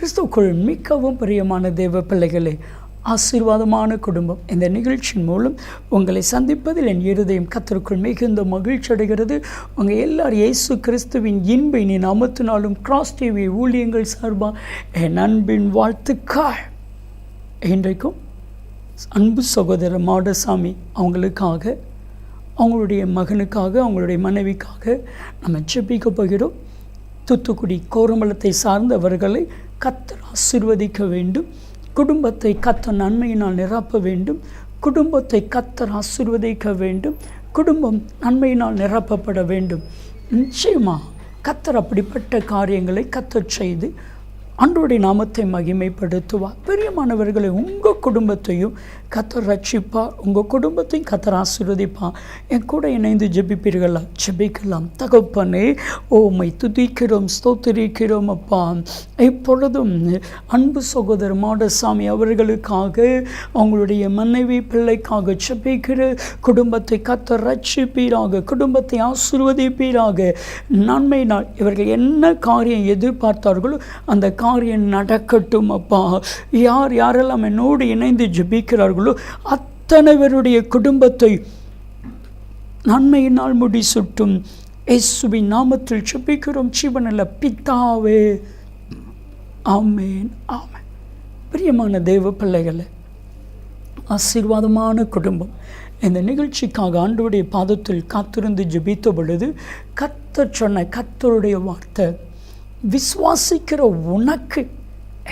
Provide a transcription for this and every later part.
கிறிஸ்துக்குள் மிகவும் பிரியமான தேவ பிள்ளைகளே ஆசீர்வாதமான குடும்பம் இந்த நிகழ்ச்சியின் மூலம் உங்களை சந்திப்பதில் என் இருதயம் கத்தருக்குள் மிகுந்த மகிழ்ச்சி அடைகிறது. உங்கள் எல்லார் இயேசு கிறிஸ்துவின் இன்பை நீ நாமத்தினாலும் கிராஸ் டிவி ஊழியங்கள் சார்பாக என் அன்பின் வாழ்த்துக்கள். இன்றைக்கும் அன்பு சகோதரர் மாடசாமி அவங்களுக்காக அவங்களுடைய மகனுக்காக அவங்களுடைய மனைவிக்காக நம்ம ஜெபிக்க போகிறோம். தூத்துக்குடி கோரமலத்தை சார்ந்தவர்களை கத்தர் ஆசிர்வதிக்க வேண்டும். குடும்பத்தை கத்த நன்மையினால் நிரப்ப வேண்டும். குடும்பத்தை கத்தர் ஆசிர்வதிக்க வேண்டும். குடும்பம் நன்மையினால் நிரப்பப்பட வேண்டும். நிச்சயமாக கத்தர் அப்படிப்பட்ட காரியங்களை கத்தர் செய்து அன்றைய நாமத்தை மகிமைப்படுத்துவார். பெரியமானவர்களை உங்கள் குடும்பத்தையும் கத்தர் ரட்சிப்பார். உங்கள் குடும்பத்தையும் கத்தர் ஆசீர்வதிப்பார். என் கூட இணைந்து ஜெபிப்பீர்களா? ஜெபிக்கலாம். தகப்பனே ஓமை துதிக்கிறோம் ஸ்தோத்திரிக்கிறோம் அப்பா. இப்பொழுதும் அன்பு சகோதரர் மாடசாமி அவர்களுக்காக அவங்களுடைய மனைவி பிள்ளைக்காக ஜெபிக்கிற குடும்பத்தை கத்தர் ரட்சிப்பீராக குடும்பத்தை ஆசிர்வதிப்பீராக. நன்மை நாள் இவர்கள் என்ன காரியம் எதிர்பார்த்தார்களோ அந்த காரியம் நடக்கட்டும் அப்பா. யார் யாரெல்லாம் என்னோடு இணைந்து ஜெபிக்கிறார்களோ அத்தனை பேருடைய குடும்பத்தை நன்மையினால் முடி சுட்டும் இயேசுவின் நாமத்தில் ஜபிக்கிறோம் சிவனல்ல பித்தாவே ஆமேன் ஆமேன். பிரியமான தேவ பிள்ளைகளை ஆசீர்வாதமான குடும்பம். இந்த நிகழ்ச்சிக்காக ஆண்டுடைய பாதத்தில் காத்திருந்து ஜபித்த பொழுது கத்தர் சொன்ன கத்தருடைய வார்த்தை விசுவாசிக்கிற உனக்கு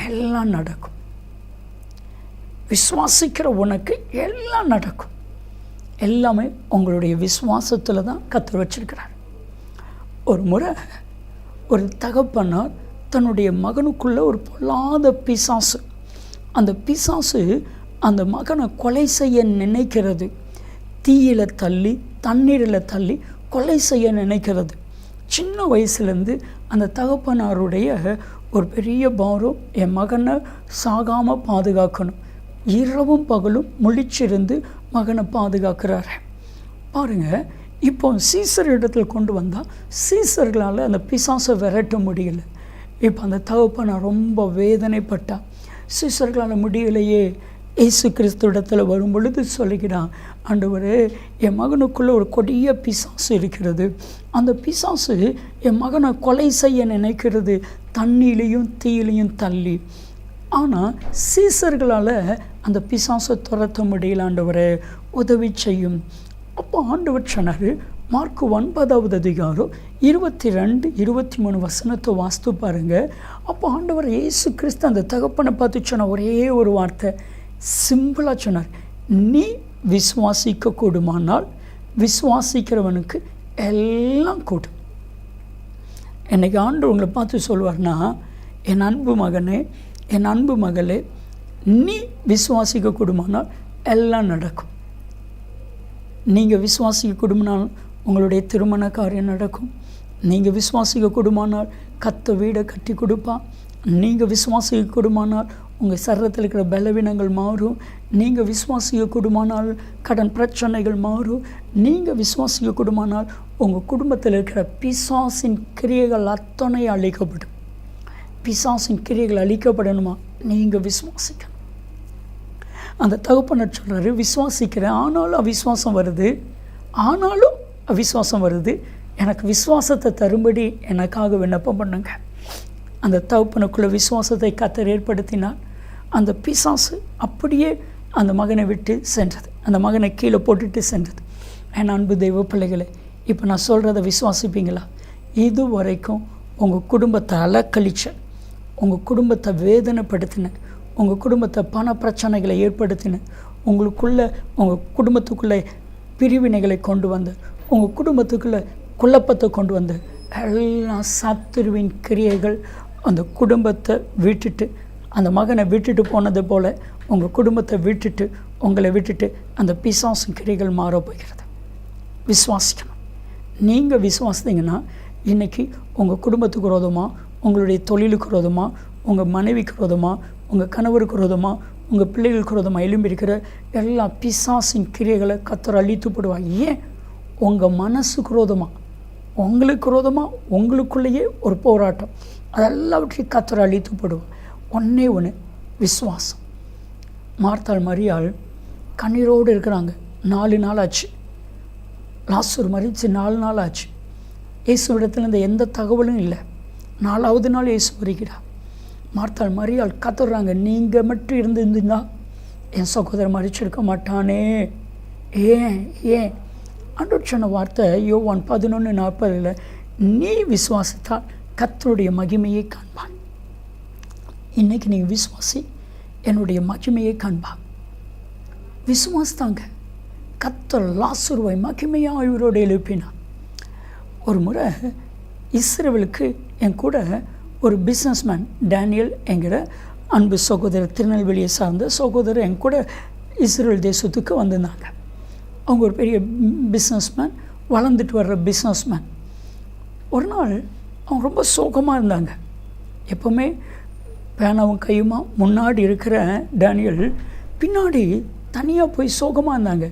எல்லாம் நடக்கும். விசுவாசிக்கிற உனக்கு எல்லாம் நடக்கும். எல்லாமே உங்களுடைய விசுவாசத்தில் தான் கற்று வச்சிருக்கிறார். ஒரு முறை ஒரு தகப்பனார் தன்னுடைய மகனுக்குள்ளே ஒரு பொல்லாத பிசாசு. அந்த பிசாசு அந்த மகனை கொலை செய்ய நினைக்கிறது. தீயில் தள்ளி தண்ணீரில் தள்ளி கொலை செய்ய நினைக்கிறது. சின்ன வயசுலேருந்து அந்த தகப்பனாருடைய ஒரு பெரிய பாரம் என் மகனை சாகாமல் பாதுகாக்கணும். இரவும் பகலும் முழிச்சிருந்து மகனை பாதுகாக்கிறாரு. பாருங்கள் இப்போ சீசர் இடத்துல கொண்டு வந்தால் சீசர்களால் அந்த பிசாசை விரட்ட முடியல. இப்போ அந்த தகப்பனை ரொம்ப வேதனைப்பட்டா. சீசர்களால் முடியலையே இயேசு கிறிஸ்துவிடத்தில் வரும் பொழுது சொல்லுகிறான் ஆண்டவர் என் மகனுக்குள்ளே ஒரு கொடிய பிசாசு இருக்கிறது. அந்த பிசாசு என் மகனை கொலை செய்ய நினைக்கிறது. தண்ணியிலையும் தீயிலையும் தள்ளி. ஆனால் சீசர்களால் அந்த பிசாசை துரத்த முடியல ஆண்டவர். உதவி செய்யும். அப்போ ஆண்டவர் சொன்னார் மார்க் ஒன்பதாவது அதிகாரம் இருபத்தி ரெண்டு இருபத்தி மூணு வசனத்தை வாஸ்து பாருங்கள் அப்போ ஆண்டவர் இயேசு கிறிஸ்து அந்த தகப்பனை பார்த்து சொன்ன ஒரே ஒரு வார்த்தை சிம்பிளாக சொன்னார். நீ விசுவாசிக்க கூடுமானால் விசுவாசிக்கிறவனுக்கு எல்லாம் கூடும். என்னைக்கு ஆண்டு உங்களை பார்த்து சொல்வார்னா என் அன்பு மகனே என் அன்பு மகளே நீ விசுவாசிக்க கூடுமானால் எல்லாம் நடக்கும். நீங்கள் விசுவாசிக்க கூடுமானால் உங்களுடைய திருமண காரியம் நடக்கும். நீங்கள் விசுவாசிக்க கூடுமானால் கத்த வீடை கட்டி கொடுப்பான் நீங்கள் விசுவாசிக்க கூடுமானால் உங்கள் சரீரத்தில் இருக்கிற பலவீனங்கள் மாறும். நீங்கள் விசுவாசிக்க கூடுமானால் கடன் பிரச்சனைகள் மாறும். நீங்கள் விசுவாசிக்க கூடுமானால் உங்கள் குடும்பத்தில் இருக்கிற பிசாசின் கிரியைகள் அத்தனை அழிக்கப்படும். பிசாசின் கிரியைகள் அழிக்கப்படணுமா? நீங்கள் விசுவாசிக்கணும். அந்த தகப்பனர் சொல்கிறாரு விசுவாசிக்கிறேன் ஆனாலும் அவிஸ்வாசம் வருது. ஆனாலும் அவிஸ்வாசம் வருது. எனக்கு விசுவாசத்தை தரும்படி எனக்காக விண்ணப்பம் பண்ணுங்க. அந்த தகப்பனுக்குள்ள விசுவாசத்தை கத்தர் ஏற்படுத்தினார். அந்த பிசாசு அப்படியே அந்த மகனை விட்டு சென்றது. அந்த மகனை கீழே போட்டுட்டு சென்றது. என் அன்பு தெய்வ பிள்ளைகளை இப்போ நான் சொல்கிறத விசுவாசிப்பீங்களா? இது வரைக்கும் உங்கள் குடும்பத்தை அலக்கழிச்ச உங்கள் குடும்பத்தை வேதனைப்படுத்தின உங்கள் குடும்பத்தை பண பிரச்சனைகளை ஏற்படுத்தின உங்களுக்குள்ளே உங்கள் குடும்பத்துக்குள்ளே பிரிவினைகளை கொண்டு வந்து உங்கள் குடும்பத்துக்குள்ளே குழப்பத்தை கொண்டு வந்து எல்லாம் சத்துருவின் கிரியைகள் அந்த குடும்பத்தை விட்டுட்டு அந்த மகனை விட்டுட்டு போனது போல் உங்கள் குடும்பத்தை விட்டுட்டு உங்களை விட்டுட்டு அந்த பிசாசு கிரிகள் மாற போகிறது. விசுவாசிக்கணும். நீங்கள் விசுவாசித்தீங்கன்னா இன்றைக்கி உங்கள் குடும்பத்துக்கு விரோதமாக உங்களுடைய தொழிலுக்கு விரோதமாக உங்கள் மனைவிக்கு விரோதமாக உங்கள் கணவருக்கு விரோதமாக உங்கள் பிள்ளைகளுக்கு விரோதமாக எழும்பி இருக்கிற எல்லா பிசாசின் கிரியைகளை கத்தர் அழித்து போடுவாங்க ஏன்? உங்கள் மனசுக்கு குரோதமாக உங்களுக்கு குரோதமாக உங்களுக்குள்ளேயே ஒரு போராட்டம். அதெல்லாவற்றையும் கத்தர் அழித்து போடுவார். ஒன்றே ஒன்று விசுவாசம். மார்த்தாள் மரியாள் கண்ணீரோடு இருக்கிறாங்க. நாலு நாள் ஆச்சு. லாஸ்டர் மறித்து நாலு நாள் ஆச்சு. இயேசுவிடத்தில் இந்த எந்த தகவலும் இல்லை. நாலாவது நாள் இயேசு வருகிறார். மார்த்தாள் மரியாள் கத்துறாங்க. நீங்கள் மட்டும் இருந்திருந்தீங்கன்னா என் சகோதரர் மறிச்சிருக்க மாட்டானே. ஏன் ஏன்? அன்றோடு சொன்ன வார்த்தை யோவான் பதினொன்று நாற்பதில் நீ விசுவாசித்தால் கத்தருடைய மகிமையை காண்பான். இன்றைக்கி நீங்கள் விசுவாசி என்னுடைய மகிமையை காண்பா. விசுவாசித்தாங்க. கத்தர் லாசுருவை மகிமையாக இவரோடு எழுப்பினான் ஒரு முறை இஸ்ரேவலுக்கு என் கூட ஒரு பிஸ்னஸ்மேன் டேனியல் என்கிற அன்பு சகோதரர் திருநெல்வேலியை சார்ந்த சகோதரர் என் கூட இஸ்ரேல் தேசத்துக்கு வந்திருந்தாங்க. அவங்க ஒரு பெரிய பிஸ்னஸ்மேன் வளர்ந்துட்டு வர்ற பிஸ்னஸ்மேன் ஒரு நாள் அவங்க ரொம்ப சோகமாக இருந்தாங்க. எப்போவுமே பேனாவும் கையுமா? முன்னாடி இருக்கிற டேனியல் பின்னாடி தனியாக போய் சோகமாக இருந்தாங்க.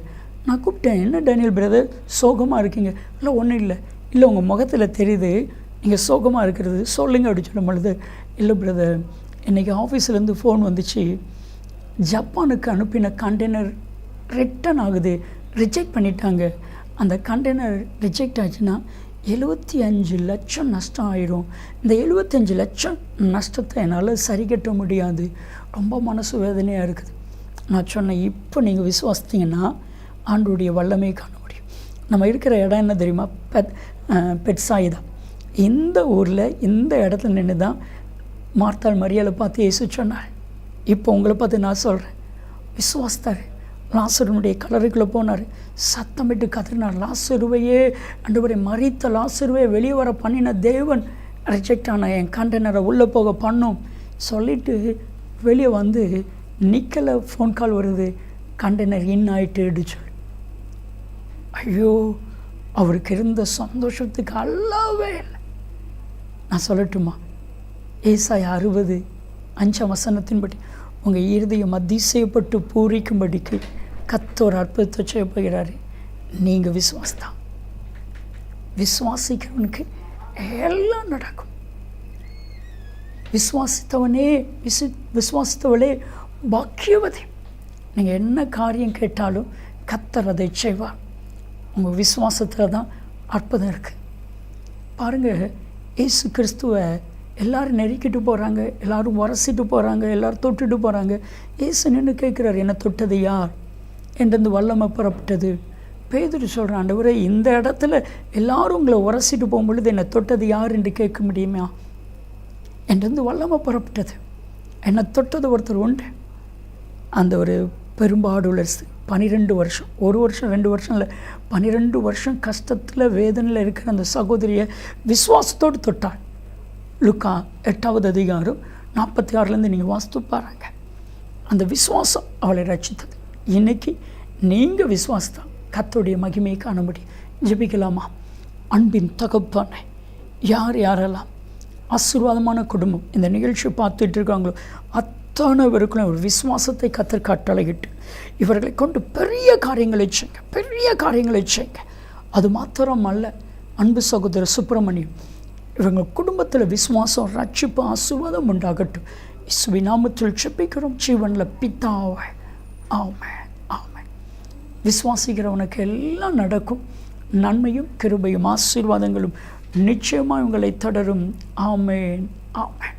நான் கூப்பிட்டேன் என்ன டேனியல் பிரதர் சோகமாக இருக்கீங்க. இல்லை ஒன்றும் இல்லை. இல்லை உங்கள் முகத்தில் தெரியுது. நீங்கள் சோகமாக இருக்கிறது. சொல்லுங்க அப்படி சொல்லும் பொழுது இல்லை பிரதர் இன்றைக்கி ஆஃபீஸ்லேருந்து ஃபோன் வந்துச்சு. ஜப்பானுக்கு அனுப்பின கண்டெய்னர் ரிட்டன் ஆகுது. ரிஜெக்ட் பண்ணிட்டாங்க. அந்த கண்டெய்னர் ரிஜெக்ட் ஆச்சுன்னா எழுபத்தி அஞ்சு லட்சம் நஷ்டம் ஆகிடும் இந்த எழுபத்தஞ்சு லட்சம் நஷ்டத்தை என்னால் சரி கட்ட முடியாது. ரொம்ப மனசு வேதனையாக இருக்குது. நான் சொன்னேன் இப்போ நீங்கள் விசுவாசித்தீங்கன்னா ஆண்டுடைய வல்லமை காண முடியும். நம்ம இருக்கிற இடம் என்ன தெரியுமா? பெத் பெட்சாய் தான். இந்த ஊரில் இந்த இடத்துல நின்று தான் மார்த்தாள் மரியாதை பார்த்து இயேசு சொன்னாள். இப்போ உங்களை பார்த்து நான் சொல்கிறேன் விசுவாசித்தார். லாசருனுடைய கலருக்குள்ளே போனார். சத்தமிட்டு கதறினார். லாசருவையே அன்றுவரை மறித்த லாசருவையே வெளியே வர பண்ணின தேவன் ரிஜெக்ட் ஆன என் கண்டெய்னரை உள்ளே போக பண்ணும். சொல்லிட்டு வெளியே வந்து நிக்கலை ஃபோன் கால் வருது. கண்டெய்னர் இன் ஆகிட்டு சொல்லி ஐயோ அவருக்கு இருந்த சந்தோஷத்துக்கு அல்லவே இல்லை. நான் சொல்லட்டுமா? ஏசாய் அறுபது அஞ்சாம் வசனத்தின்படி உங்கள் இருதயம் அதிசயப்பட்டு பூரிக்கும்படிக்கு கத்தோர் அற்புதத்தை செய்ய போகிறாரு நீங்கள் விசுவாசத்தான் விசுவாசிக்கிறவனுக்கு எல்லாம் நடக்கும். விசுவாசித்தவனே விசு விசுவாசித்தவளே பாக்கியவதி. நீங்கள் என்ன காரியம் கேட்டாலும் கத்தர் அதை செய்வார். உங்கள் விசுவாசத்தில் தான் அற்புதம் இருக்குது பாருங்கள் இயேசு கிறிஸ்துவை எல்லோரும் நெருக்கிட்டு போகிறாங்க எல்லோரும் உரசிட்டு போகிறாங்க எல்லோரும் தொட்டுட்டு போகிறாங்க ஏசு நின்று கேட்குறாரு என்னை தொட்டது யார்? என்றது வல்லமை புறப்பட்டது? பேதுரு சொல்கிறான் ஆண்டவரே இந்த இடத்துல எல்லாரும் உங்களை உரசிட்டு போகும்பொழுது என்னை தொட்டது யார் என்று கேட்க முடியுமா? என்றது வல்லமை புறப்பட்டது. என்னை தொட்டது ஒருத்தர் உண்டு. அந்த ஒரு பெரும்பாடுள்ள பனிரெண்டு வருஷம் ஒரு வருஷம் ரெண்டு வருஷம் இல்லை பன்னிரெண்டு வருஷம் கஷ்டத்தில் வேதனையில் இருக்கிற அந்த சகோதரியை விசுவாசத்தோடு தொட்டாள் லுக்கா எட்டாவது அதிகாரம் நாற்பத்தி ஆறுலேருந்து நீங்கள் வாஸ்து பாருங்க. அந்த விசுவாசம் அவளை ரட்சித்தது. இன்றைக்கி நீங்கள் விசுவாசத்தான் கத்தோடைய மகிமையை காண முடியும். ஜெபிக்கலாமா? அன்பின் தகப்பானை யார் யாரெல்லாம் ஆசீர்வாதமான குடும்பம் இந்த நிகழ்ச்சி பார்த்துட்டு இருக்காங்களோ அத்தனை ஒரு விசுவாசத்தை கத்தர் கட்டளையிட்டு இவர்களை கொண்டு பெரிய காரியங்களை செய்யுங்க பெரிய காரியங்களை செய்யுங்க. அது மாத்திரம் அல்ல அன்பு சகோதரர் சுப்பிரமணியம் இவங்க குடும்பத்தில் விசுவாசம் ரட்சிப்பு ஆசீர்வாதம் உண்டாகட்டும். இசுவி நாமத்தில் செப்பிக்கிறோம் ஜீவனில் பித்தாவை ஆமை ஆமை விசுவாசிக்கிறவனுக்கு எல்லாம் நடக்கும். நன்மையும் கிருபையும் ஆசீர்வாதங்களும் நிச்சயமாக உங்களை தொடரும். ஆமேன். ஆமேன்.